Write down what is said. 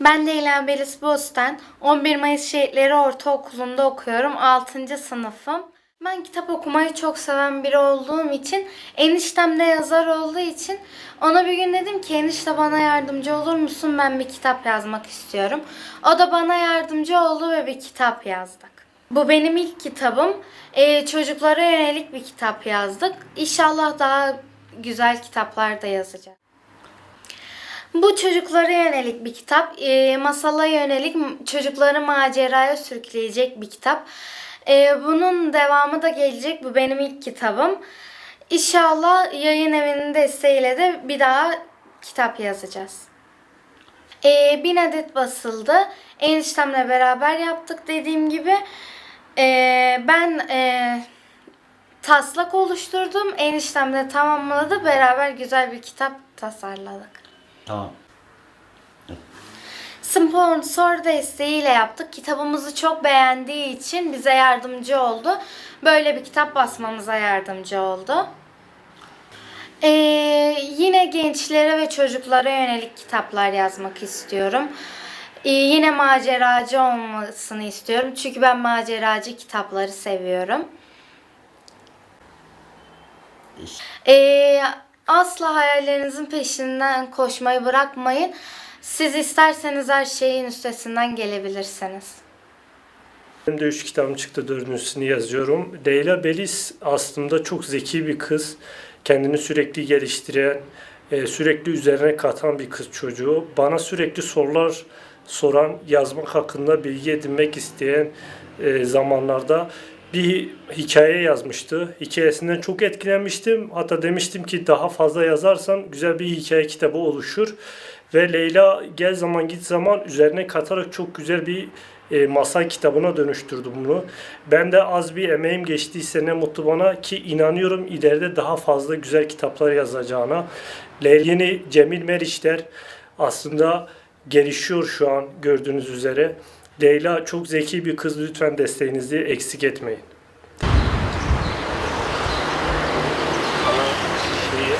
Ben Leyla Belis Bosten. 11 Mayıs Şehitleri Ortaokulu'nda okuyorum. 6. sınıfım. Ben kitap okumayı çok seven biri olduğum için, eniştem de yazar olduğu için ona bir gün dedim ki enişte bana yardımcı olur musun? Ben bir kitap yazmak istiyorum. O da bana yardımcı oldu ve bir kitap yazdık. Bu benim ilk kitabım. Ee, çocuklara yönelik bir kitap yazdık. İnşallah daha güzel kitaplar da yazacağız. Bu çocuklara yönelik bir kitap. E, masala yönelik çocukları maceraya sürükleyecek bir kitap. E, bunun devamı da gelecek. Bu benim ilk kitabım. İnşallah yayın evinin desteğiyle de bir daha kitap yazacağız. E, bin adet basıldı. Eniştemle beraber yaptık dediğim gibi. E, ben e, taslak oluşturdum. Eniştem de tamamladı. Beraber güzel bir kitap tasarladık. Tamam. Sponsor desteğiyle yaptık. Kitabımızı çok beğendiği için bize yardımcı oldu. Böyle bir kitap basmamıza yardımcı oldu. Ee, yine gençlere ve çocuklara yönelik kitaplar yazmak istiyorum. Ee, yine maceracı olmasını istiyorum. Çünkü ben maceracı kitapları seviyorum. Ee, asla hayallerinizin peşinden koşmayı bırakmayın. Siz isterseniz her şeyin üstesinden gelebilirsiniz. Benim de üç kitabım çıktı dördüncüsünü yazıyorum. Leyla Belis aslında çok zeki bir kız. Kendini sürekli geliştiren, e, sürekli üzerine katan bir kız çocuğu. Bana sürekli sorular soran, yazmak hakkında bilgi edinmek isteyen e, zamanlarda bir hikaye yazmıştı. Hikayesinden çok etkilenmiştim. Hatta demiştim ki daha fazla yazarsam güzel bir hikaye kitabı oluşur. Ve Leyla gel zaman git zaman üzerine katarak çok güzel bir e, masal kitabına dönüştürdü bunu. Ben de az bir emeğim geçtiyse ne mutlu bana ki inanıyorum ileride daha fazla güzel kitaplar yazacağına. Yeni Cemil Meriçler aslında gelişiyor şu an gördüğünüz üzere. Leyla çok zeki bir kız lütfen desteğinizi eksik etmeyin. Şeyi,